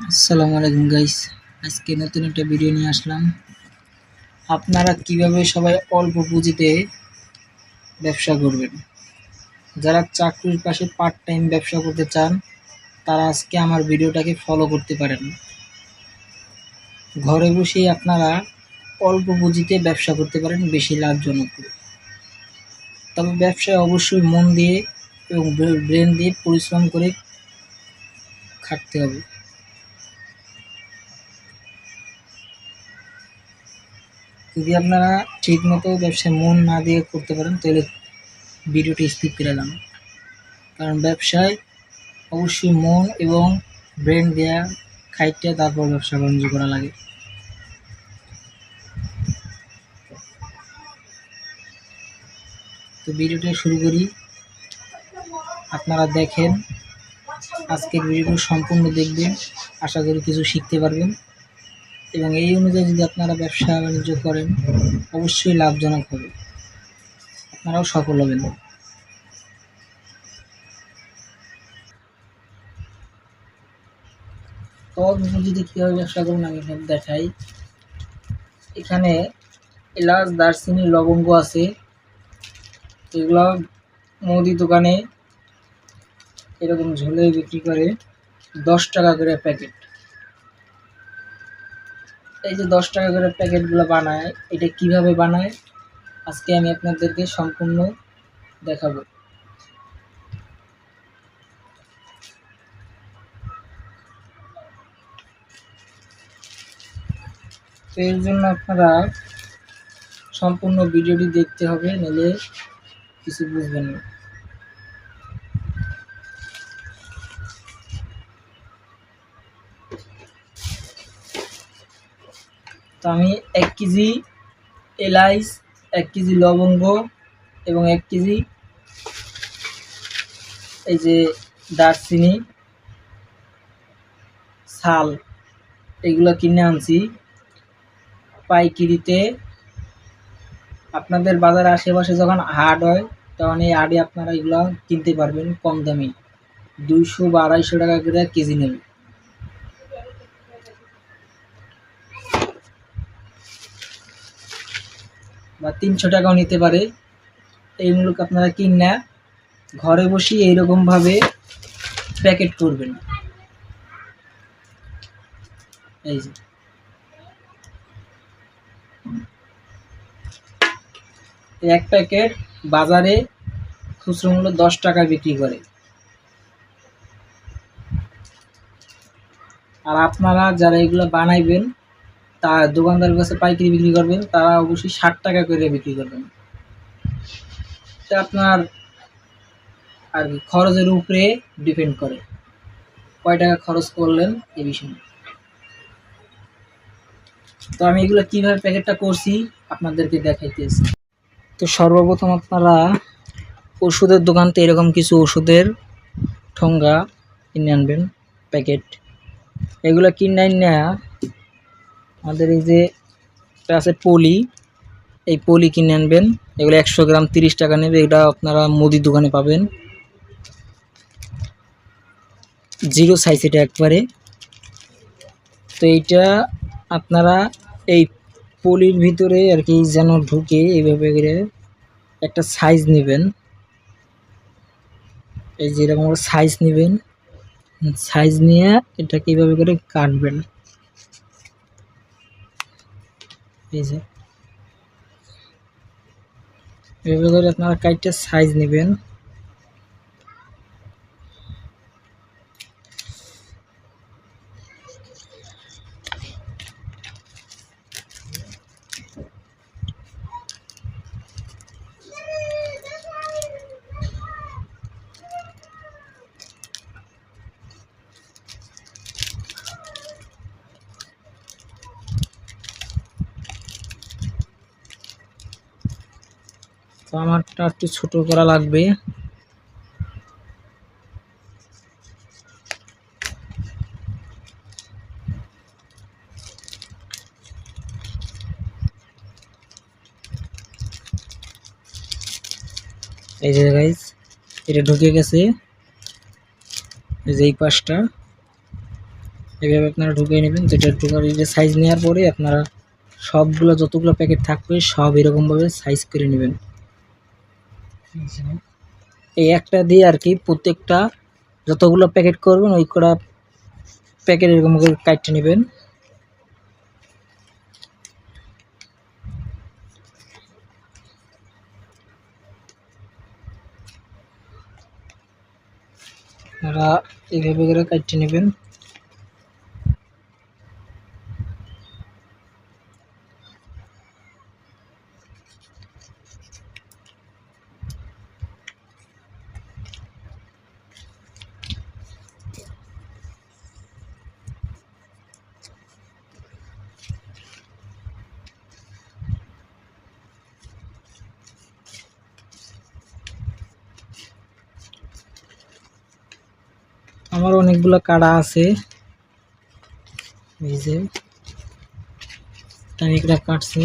আসসালামু আলাইকুম গাইস আজকে নতুন একটা ভিডিও নিয়ে আসলাম। আপনারা কীভাবে সবাই অল্প পুঁজিতে ব্যবসা করবেন? যারা চাকরির পাশে পার্ট টাইম ব্যবসা করতে চান, তারা আজকে আমার ভিডিওটাকে ফলো করতে পারেন। ঘরে বসেই আপনারা অল্প পুঁজিতে ব্যবসা করতে পারেন, বেশি লাভজনক। তবে ব্যবসায় অবশ্যই মন দিয়ে এবং ব্রেন দিয়ে পরিশ্রম করে খাটতে হবে। যদি আপনারা ঠিক মতো ব্যবসায় মন না দিয়ে করতে পারেন, তাহলে ভিডিওটি স্কিপ করে দেন কারণ ব্যবসায় অবশ্যই মন এবং ব্রেন দেওয়া খাইটে তারপর ব্যবসা বাণিজ্য করা লাগে। তো ভিডিওটা শুরু করি। আপনারা দেখেন, আজকের ভিডিওটা সম্পূর্ণ দেখবেন। আশা করি কিছু শিখতে পারবেন। এবং এই অনুযায়ী যদি আপনারা ব্যবসা বাণিজ্য করেন, অবশ্যই লাভজনক হবে। আপনারাও সফল হবেন। পুঁজিতে কীভাবে ব্যবসা করুন, আমি দেখাই। এখানে এলাচ, দারচিনি, লবঙ্গ আছে। এগুলো মুদি দোকানে এরকম ঝোলে বিক্রি করে দশ টাকা করে প্যাকেট। এই যে দশ টাকা করে প্যাকেটগুলো বানায়, এটা কীভাবে বানায়? আজকে আমি আপনাদেরকে সম্পূর্ণ দেখাবো। তো এর জন্য আপনারা সম্পূর্ণ ভিডিওটি দেখতে হবে, নাহলে কিছু বুঝবেন না। তো আমি এক কেজি এলাইচ, এক কেজি লবঙ্গ এবং এক কেজি এই যে দারচিনি শাল এগুলো কিনে আনছি। পাইকিরিতে আপনাদের বাজার আশেপাশে যখন হাট হয়, তখন এই হাটে আপনারা এগুলো কিনতে পারবেন কম দামে। দুইশো বা আড়াইশো টাকা করে কেজি নেবে। বা তিনশো টাকাও নিতে পারে। এইগুলো আপনারা কিনা ঘরে বসে এইরকমভাবে প্যাকেট করবেন। এই যে। এক প্যাকেট বাজারে খুচরো মূল্য দশ টাকা বিক্রি করে। আর আপনারা যারা এগুলো বানাইবেন তা দোকানদারের কাছে পাইকারি বিক্রি করবেন, তারা অবশ্যই ষাট টাকা করে বিক্রি করবেন। এটা আপনার আর কি, খরচের উপরে ডিপেন্ড করে। কয় টাকা খরচ করলেন এ বিষয়ে। তো আমি এগুলো কীভাবে প্যাকেটটা করছি, আপনাদেরকে দেখাইতেছি তো সর্বপ্রথম আপনারা ওষুধের দোকান থেকে এরকম কিছু ওষুধের ঠোঙ্গা কিনে আনবেন, প্যাকেট। এগুলো কিনে না আমাদের এই যে আছে পলি। এই পলি কিনে আনবেন। এগুলো একশো গ্রাম তিরিশ টাকা নেবে। এটা আপনারা মুদির দোকানে পাবেন। জিরো সাইজ এটা একবারে। তো এইটা আপনারা এই পলির ভিতরে আর কি যেন ঢুকে এইভাবে করে একটা সাইজ নেবেন। এই যেরকম সাইজ নেবেন। সাইজ নিয়ে এটাকে এইভাবে করে কাটবেন। যে এভাবে করে আপনারা কাইটটা সাইজ নেবেন। আমারটা একটু ছোট করা লাগবে। এই যে গাইজ এটা ঢুকে গেছে। এই যে এই পাশটা। এভাবে আপনারা ঢুকিয়ে নেবেন। যেটা ঢুকার যে সাইজ নেওয়ার পরে আপনারা সবগুলো যতগুলো প্যাকেট থাকবে, সব এরকমভাবে সাইজ করে নেবেন। এই একটা দিয়ে আর কি প্রত্যেকটা যতগুলো প্যাকেট করবেন, ওই কটা প্যাকেট এরকম করে কাটতে নেবেন। আপনারা এইভাবে করে কাটতে নেবেন। আমার অনেকগুলো কাড়া আছে। এই যে একটা কাটছি।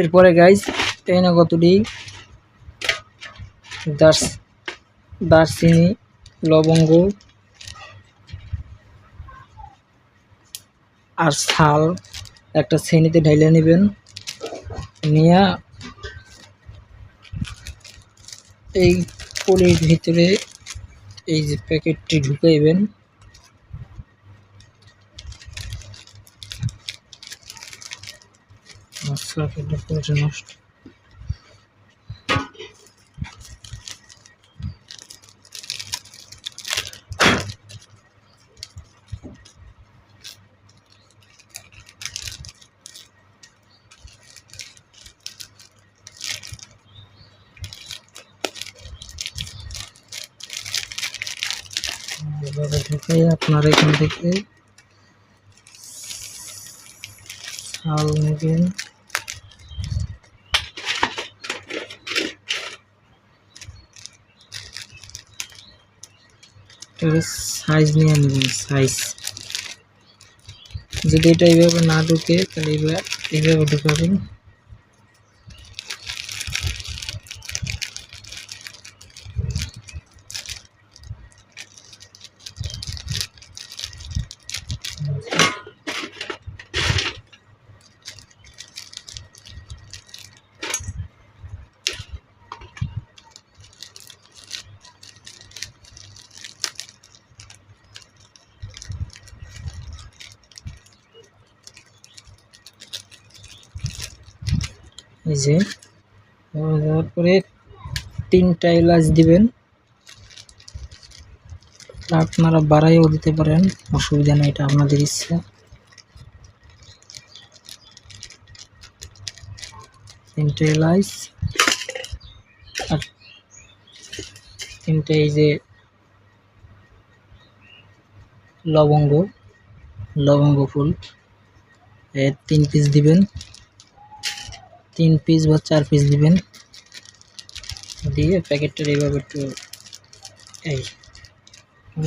এরপরে গাইজ এই না কতটি দার্স দারচিনি লবঙ্গ আর শাল একটা শ্রেণীতে ঢাইলে নেবেন। নিয়ে এই পলির ভিতরে এই যে প্যাকেটটি ঢুকাইবেন। নষ্ট। ঢুকে আপনার এখান থেকে ছাল নেবেন। সাইজ নিয়ে নেবেন সাইজ যদি এটা এইভাবে না ঢুকে, তাহলে এইভাবে এইভাবে ঢুকাবেন। এই যে তিনটা এলাচ দিবেন। আপনারা বাড়াইও দিতে পারেন, অসুবিধা নেই, এটা আপনাদের ইচ্ছা। তিনটে এলাচ আর তিনটে এই যে লবঙ্গ লবঙ্গ ফুল, এর তিন পিস দিবেন। তিন পিস বা চার পিস দিবেন। দিয়ে প্যাকেটটা এইভাবে একটু এই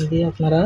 দিয়ে আপনারা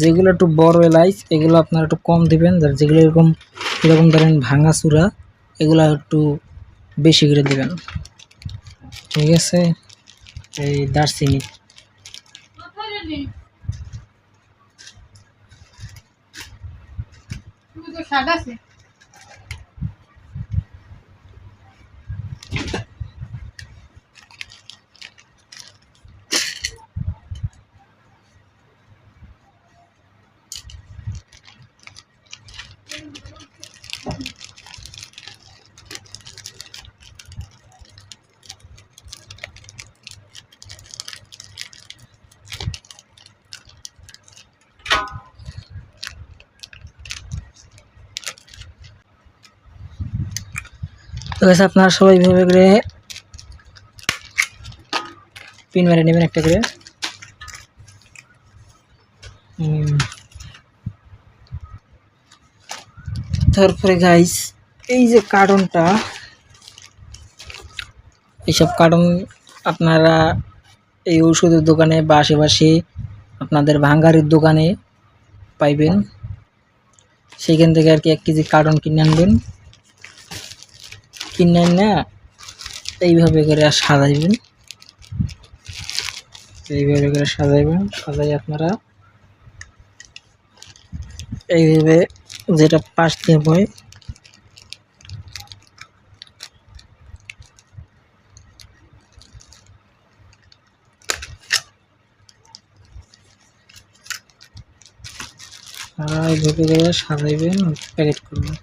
যেগুলো একটু বড় এলাইচ, এগুলো আপনারা একটু কম দিবেন। আর যেগুলো এরকম এরকম ধরেন ভাঙা চূড়া, এগুলো একটু বেশি করে দেবেন। ঠিক আছে? এই দারচিনি। সাদা আছে। তো গাছ আপনারা সবাই এইভাবে করে পিন মেরে নেবেন একটা করে। তারপরে গাইস এই যে কার্টনটা, এইসব কার্টন আপনারা এই ওষুধের দোকানে বা আশেপাশে আপনাদের ভাঙ্গারির দোকানে পাইবেন। সেইখান থেকে আর কি এক কেজি কার্টন কিনে আনবেন। কিনে না, এইভাবে করে সাজাইবেন। এইভাবে করে সাজাইবেন, সাজাই আপনারা। এইভাবে যেটা পাশ দিয়ে বয় আপনারা এইভাবে করে সাজাইবেন, প্যাকেট করবেন।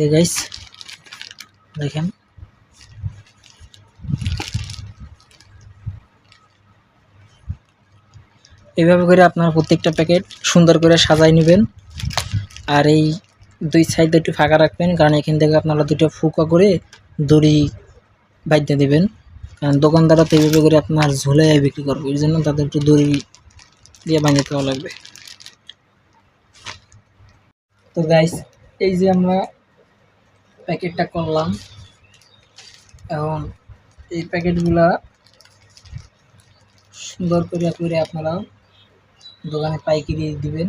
যে গাইস দেখেন। এইভাবে করে আপনার প্রত্যেকটা প্যাকেট সুন্দর করে সাজাই নেবেন। আর এই দুই সাইডে একটু ফাঁকা রাখবেন, কারণ এখান থেকে আপনারা দুটো ফুকা করে দড়ি বাইতে দেবেন। কারণ দোকানদাররা তো এইভাবে করে আপনার ঝুলে বিক্রি করবে এর জন্য তাদের একটু দড়ি দিয়ে বাঁধতে দেওয়া লাগবে। তো গাইস এই যে আমরা প্যাকেটটা করলাম। এখন এই প্যাকেটগুলা সুন্দর করে করে আপনারা দোকানে পাইকারি দিবেন।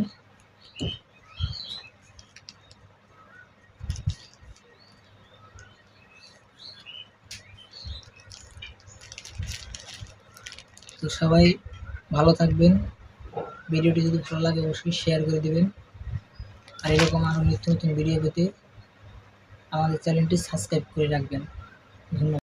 তো সবাই ভালো থাকবেন। ভিডিওটি যদি ভালো লাগে অবশ্যই শেয়ার করে দেবেন। আর এরকম আরও নিত্য নতুন ভিডিও পেতে আমাদের চ্যানেলটি সাবস্ক্রাইব করে রাখবেন। ধন্যবাদ।